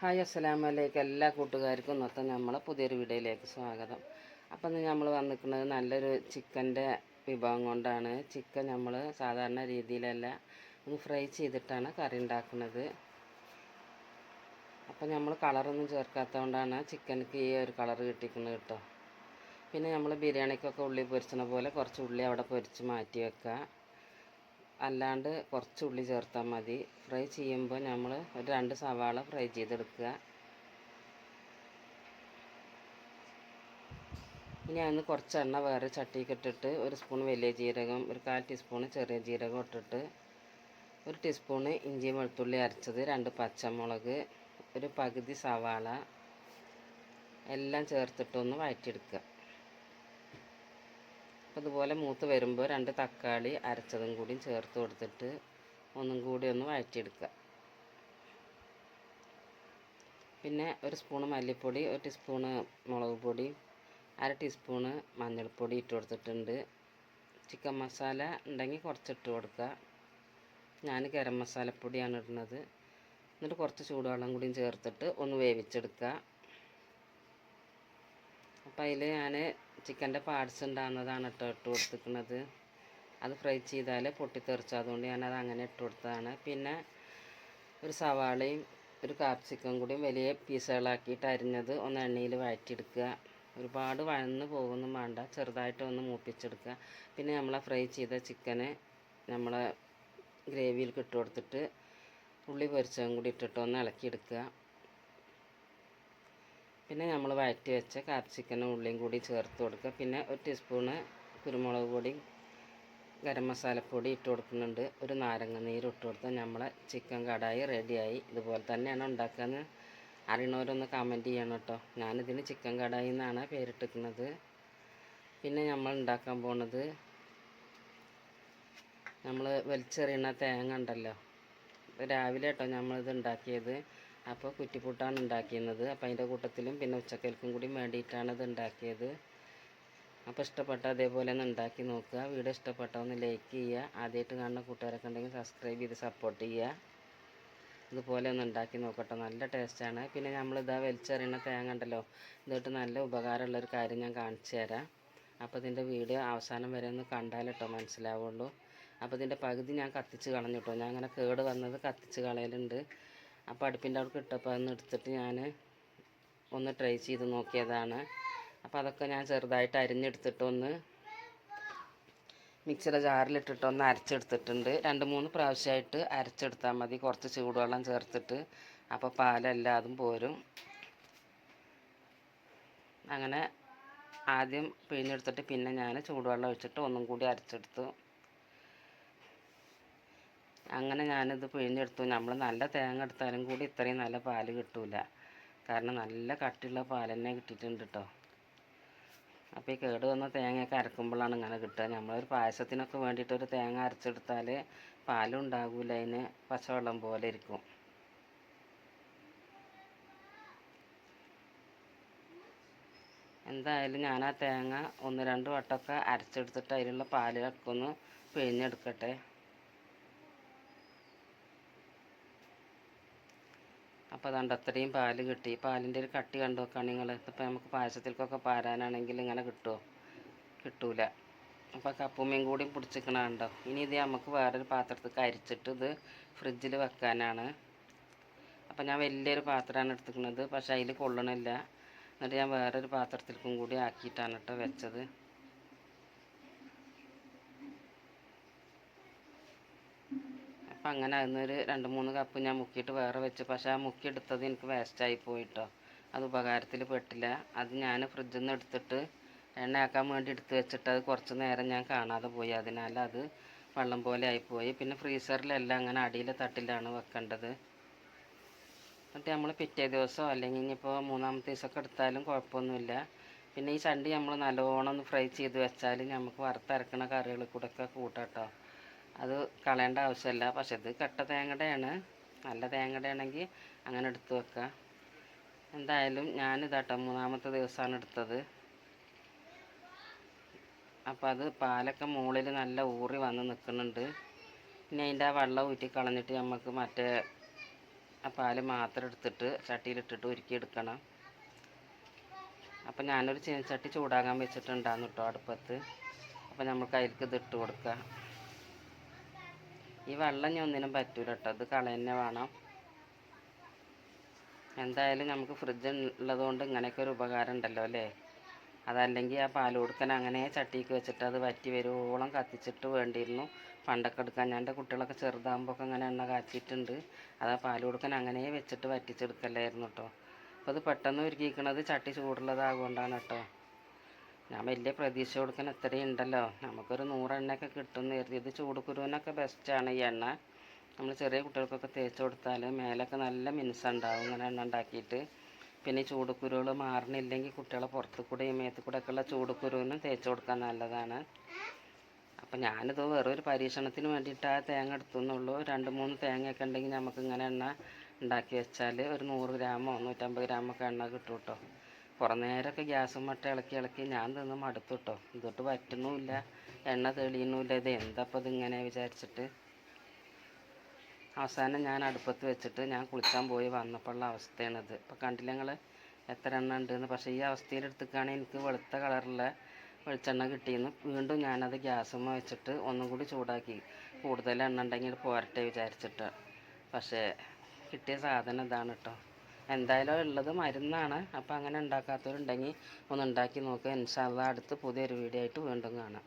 Hi അസ്സലാമു അലൈക്കും. എല്ലാ കൂട്ടുകാർക്കും ഇന്നത്തെ നമ്മളെ പുതിയൊരു വീഡിയോയിലേക്ക് സ്വാഗതം. അപ്പം നമ്മൾ വന്നിരിക്കുന്നത് നല്ലൊരു ചിക്കന്റെ വിഭവം കൊണ്ടാണ്. ചിക്കൻ നമ്മൾ സാധാരണ രീതിയിലല്ല ഒന്ന് ഫ്രൈ ചെയ്തിട്ടാണ് കറി ഉണ്ടാക്കുന്നത്. അപ്പം നമ്മൾ കളറൊന്നും ചേർക്കാത്തതുകൊണ്ടാണ് ചിക്കനക്ക് ഈ ഒരു കളർ കിട്ടിക്കുന്നത് കേട്ടോ. പിന്നെ നമ്മൾ ബിരിയാണിക്കൊക്കെ ഉള്ളി പൊരിച്ചണ പോലെ കുറച്ച് ഉള്ളി അവിടെ പൊരിച്ച് മാറ്റി വെക്കുക. അല്ലാണ്ട് കുറച്ച് ഉള്ളി ചേർത്താൽ മതി. ഫ്രൈ ചെയ്യുമ്പോൾ നമ്മൾ ഒരു രണ്ട് സവാള ഫ്രൈ ചെയ്തെടുക്കുക. ഇനി അന്ന് കുറച്ച് എണ്ണ വേറെ ചട്ടിക്ക് ഇട്ടിട്ട് ഒരു സ്പൂൺ വലിയ ജീരകം ഒരു കാൽ ടീസ്പൂൺ ചെറിയ ജീരകം ഇട്ടിട്ട് ഒരു ടീസ്പൂണ് ഇഞ്ചി വെളുത്തുള്ളി അരച്ചത് രണ്ട് പച്ചമുളക് ഒരു പകുതി സവാള എല്ലാം ചേർത്തിട്ടൊന്ന് വഴറ്റിയെടുക്കുക. അപ്പോൾ ഇതുപോലെ മൂത്ത് വരുമ്പോൾ രണ്ട് തക്കാളി അരച്ചതും കൂടിയും ചേർത്ത് കൊടുത്തിട്ട് ഒന്നും കൂടി ഒന്ന് വഴറ്റിയെടുക്കുക. പിന്നെ ഒരു സ്പൂണ് മല്ലിപ്പൊടി ഒരു ടീസ്പൂണ് മുളക് പൊടി അര ടീസ്പൂണ് മഞ്ഞൾപ്പൊടി ഇട്ട് കൊടുത്തിട്ടുണ്ട്. ചിക്കൻ മസാല ഉണ്ടെങ്കിൽ കുറച്ചിട്ട് കൊടുക്കുക. ഞാൻ ഗരം മസാലപ്പൊടിയാണ് ഇടുന്നത്. എന്നിട്ട് കുറച്ച് ചൂടുവെള്ളം കൂടിയും ചേർത്തിട്ട് ഒന്ന് വേവിച്ചെടുക്കുക. അപ്പം അതിൽ ഞാൻ ചിക്കന്റെ പാർട്സ് ഉണ്ടാകുന്നതാണ് കേട്ടോ ഇട്ട് കൊടുത്തിരിക്കുന്നത്. അത് ഫ്രൈ ചെയ്താൽ പൊട്ടിത്തെറിച്ചു അതുകൊണ്ട് ഞാനത് അങ്ങനെ ഇട്ട് കൊടുത്തതാണ്. പിന്നെ ഒരു സവാളയും ഒരു കാപ്സിക്കം കൂടിയും വലിയ പീസുകളാക്കിയിട്ട് അരിഞ്ഞത് ഒന്ന് എണ്ണയിൽ വഴറ്റിയെടുക്കുക. ഒരുപാട് വഴന്ന് പോകുന്നു വേണ്ട ചെറുതായിട്ട് ഒന്ന് മൂപ്പിച്ചെടുക്കുക. പിന്നെ നമ്മളെ ഫ്രൈ ചെയ്ത ചിക്കന് നമ്മളെ ഗ്രേവിയിൽ ഇട്ട് കൊടുത്തിട്ട് ഉള്ളി പൊരിച്ചതും കൂടി ഇട്ടിട്ട് ഒന്ന് ഇളക്കിയെടുക്കുക. പിന്നെ നമ്മൾ വഴറ്റി വെച്ച കാപ്സിക്കനും ഉള്ളിയും കൂടി ചേർത്ത് കൊടുക്കുക. പിന്നെ ഒരു ടീസ്പൂണ് കുരുമുളക് പൊടി ഗരം മസാലപ്പൊടി ഇട്ട് കൊടുക്കുന്നുണ്ട്. ഒരു നാരങ്ങ നീര് ഇട്ട് കൊടുത്താൽ നമ്മളെ ചിക്കൻ കടായി റെഡിയായി ഇതുപോലെ തന്നെയാണ് ഉണ്ടാക്കുന്നത് അറിയണവരൊന്ന് കമന്റ് ചെയ്യണം കേട്ടോ. ഞാനിതിന് ചിക്കൻ കടായി എന്നാണ് പേരിട്ടിരിക്കുന്നത്. പിന്നെ നമ്മൾ ഉണ്ടാക്കാൻ പോണത് നമ്മൾ വലിച്ചെറിയണ തേങ്ങ ഉണ്ടല്ലോ. രാവിലെ കേട്ടോ നമ്മളിത് ഉണ്ടാക്കിയത്. അപ്പോൾ കുറ്റിപ്പുട്ടാണ് ഉണ്ടാക്കിയിരുന്നത്. അപ്പോൾ അതിന്റെ കൂട്ടത്തിലും പിന്നെ ഉച്ചക്കൽക്കും കൂടി വേണ്ടിയിട്ടാണ് ഇത് ഉണ്ടാക്കിയത്. അപ്പോൾ ഇഷ്ടപ്പെട്ട അതേപോലെ ഒന്ന് ഉണ്ടാക്കി നോക്കുക. വീഡിയോ ഇഷ്ടപ്പെട്ട ഒന്ന് ലൈക്ക് ചെയ്യുക. ആദ്യമായിട്ട് കാണുന്ന കൂട്ടുകാരൊക്കെ ഉണ്ടെങ്കിൽ സബ്സ്ക്രൈബ് ചെയ്ത് സപ്പോർട്ട് ചെയ്യുക. ഇതുപോലെ ഒന്ന് ഉണ്ടാക്കി നോക്കട്ടെ. നല്ല ടേസ്റ്റാണ് പിന്നെ നമ്മളിതാ വലിച്ചെറിയണ തേങ്ങ ഉണ്ടല്ലോ ഇതായിട്ട് നല്ല ഉപകാരമുള്ളൊരു കാര്യം ഞാൻ കാണിച്ചു തരാം. അപ്പോൾ ഇതിന്റെ വീഡിയോ അവസാനം വരെ ഒന്ന് കണ്ടാൽ കേട്ടോ മനസ്സിലാവുള്ളൂ. അപ്പോൾ ഇതിന്റെ പകുതി ഞാൻ കത്തിച്ച് കളഞ്ഞു കേട്ടോ. ഞാൻ അങ്ങനെ കേട് വന്നത് കത്തിച്ച് കളയലുണ്ട്. അപ്പോൾ അടുപ്പിന്റെ അവിടെ ഇട്ടപ്പോൾ അതൊന്ന് എടുത്തിട്ട് ഞാൻ ഒന്ന് ട്രൈ ചെയ്ത് നോക്കിയതാണ്. അപ്പോൾ അതൊക്കെ ഞാൻ ചെറുതായിട്ട് അരിഞ്ഞെടുത്തിട്ടൊന്ന് മിക്സിയുടെ ജാറിലിട്ടിട്ട് ഒന്ന് അരച്ചെടുത്തിട്ടുണ്ട്. രണ്ട് മൂന്ന് പ്രാവശ്യമായിട്ട് അരച്ചെടുത്താൽ മതി. കുറച്ച് ചൂടുവെള്ളം ചേർത്തിട്ട്. അപ്പോൾ പാലെല്ലാതും പോരും. അങ്ങനെ ആദ്യം പിഴിഞ്ഞെടുത്തിട്ട് പിന്നെ ഞാൻ ചൂടുവെള്ളം ഒഴിച്ചിട്ട് ഒന്നും കൂടി അരച്ചെടുത്തു. അങ്ങനെ ഞാനിത് പിഴിഞ്ഞെടുത്തു. നമ്മൾ നല്ല തേങ്ങ എടുത്താലും കൂടി ഇത്രയും നല്ല പാൽ കിട്ടൂല. കാരണം നല്ല കട്ടിയുള്ള പാൽ തന്നെ കിട്ടിയിട്ടുണ്ട് കേട്ടോ അപ്പോൾ ഈ കേട് വന്ന തേങ്ങയൊക്കെ അരക്കുമ്പോഴാണ് ഇങ്ങനെ കിട്ടുക. നമ്മളൊരു പായസത്തിനൊക്കെ വേണ്ടിയിട്ട് ഒരു തേങ്ങ അരച്ചെടുത്താൽ പാലും ഉണ്ടാകില്ല അതിന് പച്ചവെള്ളം പോലെ ഇരിക്കും. എന്തായാലും ഞാൻ ആ തേങ്ങ ഒന്ന് രണ്ട് വട്ടമൊക്കെ അരച്ചെടുത്തിട്ട് അതിലുള്ള പാലൊക്കെ ഒന്ന് പിഴിഞ്ഞെടുക്കട്ടെ. അപ്പോൾ അതുകൊണ്ട് അത്രയും പാൽ കിട്ടി. പാലിന്റെ ഒരു കട്ടി കണ്ടു നോക്കാം നിങ്ങൾ ഇപ്പോൾ നമുക്ക് പായസത്തിൽക്കൊക്കെ പാരാനാണെങ്കിൽ ഇങ്ങനെ കിട്ടുമോ കിട്ടൂല. അപ്പോൾ കപ്പുമ്മയും കൂടി പിടിച്ചിക്കണുണ്ടോ ഇനി ഇത് നമുക്ക് വേറൊരു പാത്രത്തിൽ അരിച്ചിട്ട് ഇത് ഫ്രിഡ്ജിൽ വെക്കാനാണ്. അപ്പോൾ ഞാൻ വലിയൊരു പാത്രമാണ് എടുത്തിരിക്കുന്നത്. പക്ഷേ അതിൽ കൊള്ളണില്ല. എന്നിട്ട് ഞാൻ വേറൊരു പാത്രത്തിൽക്കും കൂടി ആക്കിയിട്ടാണ് കേട്ടോ വെച്ചത്. അപ്പം അങ്ങനെ അതിന്നൊരു രണ്ട് മൂന്ന് കപ്പ് ഞാൻ മുക്കിയിട്ട് വേറെ വെച്ചു. പക്ഷേ ആ മുക്കി മുക്കിയെടുത്തത് എനിക്ക് വേസ്റ്റായി പോയിട്ടോ അത് ഉപകാരത്തിൽ പെട്ടില്ല. അത് ഞാൻ ഫ്രിഡ്ജിൽ നിന്ന് എടുത്തിട്ട് എണ്ണയാക്കാൻ വേണ്ടി എടുത്ത് വെച്ചിട്ട് അത് കുറച്ച് നേരം ഞാൻ കാണാതെ പോയി. അതിനാൽ അത് വെള്ളം പോലെ ആയിപ്പോയി പിന്നെ ഫ്രീസറിലെല്ലാം അങ്ങനെ അടിയിലെ തട്ടിലാണ് വെക്കേണ്ടത്. എന്നിട്ട് നമ്മൾ പിറ്റേ ദിവസമോ അല്ലെങ്കിൽ ഇനിയിപ്പോൾ മൂന്നാമത്തെ ദിവസമൊക്കെ എടുത്താലും കുഴപ്പമൊന്നുമില്ല. പിന്നെ ഈ ചണ്ടി നമ്മൾ നല്ലോണം ഒന്ന് ഫ്രൈ ചെയ്ത് വെച്ചാൽ നമുക്ക് വറുത്തരക്കണ കറികളിൽ ഒക്കെ കൂട്ടാട്ടോ അത് കളയേണ്ട ആവശ്യമില്ല. പക്ഷെ ഇത് കട്ട തേങ്ങയുടെയാണ് നല്ല തേങ്ങയുടെ ആണെങ്കിൽ അങ്ങനെ എടുത്ത് വെക്കുക. എന്തായാലും ഞാനിതാട്ടോ മൂന്നാമത്തെ ദിവസമാണ് എടുത്തത്. അപ്പോൾ അത് പാലൊക്കെ മുകളിൽ നല്ല ഊറി വന്ന് നിൽക്കുന്നുണ്ട്. പിന്നെ അതിന്റെ ആ വെള്ളം ഊറ്റി കളഞ്ഞിട്ട് നമുക്ക് മറ്റേ ആ പാൽ മാത്രം എടുത്തിട്ട് ചട്ടിയിലിട്ടിട്ട് ഉരുക്കിയെടുക്കണം അപ്പം ഞാനൊരു ചീനച്ചട്ടി ചൂടാകാൻ വെച്ചിട്ടുണ്ടായിരുന്നു കേട്ടോ അടുപ്പത്ത്. അപ്പം നമുക്ക് അതിലേക്ക് ഇത് ഇട്ട് കൊടുക്കുക ഈ വെള്ളം ഞാൻ ഒന്നിനും പറ്റൂല കേട്ടോ ഇത് കളയന്നെ വേണം. എന്തായാലും നമുക്ക് ഫ്രിഡ്ജ് ഉള്ളതുകൊണ്ട് ഇങ്ങനെയൊക്കെ ഒരു ഉപകാരം ഉണ്ടല്ലോ അല്ലേ? അതല്ലെങ്കിൽ ആ പാൽ കൊടുക്കാൻ അങ്ങനെ ചട്ടിക്ക് വെച്ചിട്ട് അത് വറ്റി വരുവോളം കത്തിച്ചിട്ട് വേണ്ടിയിരുന്നു. പണ്ടൊക്കെ എടുക്കാൻ ഞാൻ എന്റെ കുട്ടികളൊക്കെ ചെറുതാകുമ്പോൾ ഒക്കെ അങ്ങനെ എണ്ണ കാച്ചിട്ടുണ്ട്. അത് ആ പാൽ കൊടുക്കാൻ അങ്ങനെ വെച്ചിട്ട് വറ്റിച്ചെടുക്കലായിരുന്നു കേട്ടോ അപ്പോൾ അത് പെട്ടെന്ന് ഒരുക്കിയിരിക്കണത് ചട്ടി ചൂടുള്ളതാകൊണ്ടാണ് കേട്ടോ ഞാൻ വലിയ പ്രതീക്ഷ കൊടുക്കാൻ ഇത്രയും ഉണ്ടല്ലോ. നമുക്കൊരു നൂറെണ്ണയൊക്കെ കിട്ടുമെന്ന് കരുതി. ഇത് ചൂടുകുരുവിനൊക്കെ ബെസ്റ്റാണ് ഈ എണ്ണ. നമ്മൾ ചെറിയ കുട്ടികൾക്കൊക്കെ തേച്ച് കൊടുത്താൽ മേലൊക്കെ നല്ല മിനുസുണ്ടാവും ഇങ്ങനെ എണ്ണ ഉണ്ടാക്കിയിട്ട്. പിന്നെ ഈ ചൂടുക്കുരുകൾ മാറണില്ലെങ്കിൽ കുട്ടികളെ പുറത്ത് കൂടെ ഈ മേത്ത് കൂടെ ഒക്കെയുള്ള ചൂടുക്കുരുവിന് തേച്ച് കൊടുക്കാൻ നല്ലതാണ്. അപ്പം ഞാനിത് വേറൊരു പരീക്ഷണത്തിന് വേണ്ടിയിട്ട് ആ തേങ്ങ എടുത്തുന്നുള്ളൂ. രണ്ട് മൂന്ന് തേങ്ങയൊക്കെ ഉണ്ടെങ്കിൽ നമുക്ക് ഇങ്ങനെ എണ്ണ ഉണ്ടാക്കി വെച്ചാൽ ഒരു നൂറ് ഗ്രാമോ നൂറ്റമ്പത് ഗ്രാമൊക്കെ എണ്ണ കിട്ടും കേട്ടോ കുറേ നേരമൊക്കെ ഗ്യാസും മട്ട ഇളക്കി ഇളക്കി ഞാൻ തിന്ന് മടുത്തു കേട്ടോ ഇതൊട്ട് പറ്റുന്നുമില്ല. എണ്ണ തെളിയുന്നുമില്ല. ഇത് എന്താ അപ്പം ഇതിങ്ങനെ വിചാരിച്ചിട്ട്? അവസാനം ഞാൻ അടുപ്പത്ത് വെച്ചിട്ട് ഞാൻ കുളിക്കാൻ പോയി വന്നപ്പോഴുള്ള അവസ്ഥയാണിത്. ഇപ്പോൾ കണ്ടില്ല നിങ്ങൾ എത്ര എണ്ണ ഉണ്ടെന്ന്. പക്ഷേ ഈ അവസ്ഥയിൽ എടുത്തിക്കാണെങ്കിൽ എനിക്ക് വെളുത്ത കളറുള്ള വെളിച്ചെണ്ണ കിട്ടിയെന്ന് വീണ്ടും ഞാനത് ഗ്യാസുമ്മ വെച്ചിട്ട് ഒന്നും കൂടി ചൂടാക്കി. കൂടുതൽ എണ്ണ ഉണ്ടെങ്കിൽ പോരട്ടെ വിചാരിച്ചിട്ട്. പക്ഷേ കിട്ടിയ സാധനം ഇതാണ് കേട്ടോ എന്തായാലും ഉള്ളത് മരുന്നാണ്. അപ്പോൾ അങ്ങനെ ഉണ്ടാക്കാത്തവരുണ്ടെങ്കിൽ ഒന്ന് ഉണ്ടാക്കി നോക്കുക ഇൻഷാല്ല അടുത്ത് പുതിയൊരു വീഡിയോ ആയിട്ട് വീണ്ടും കാണാം.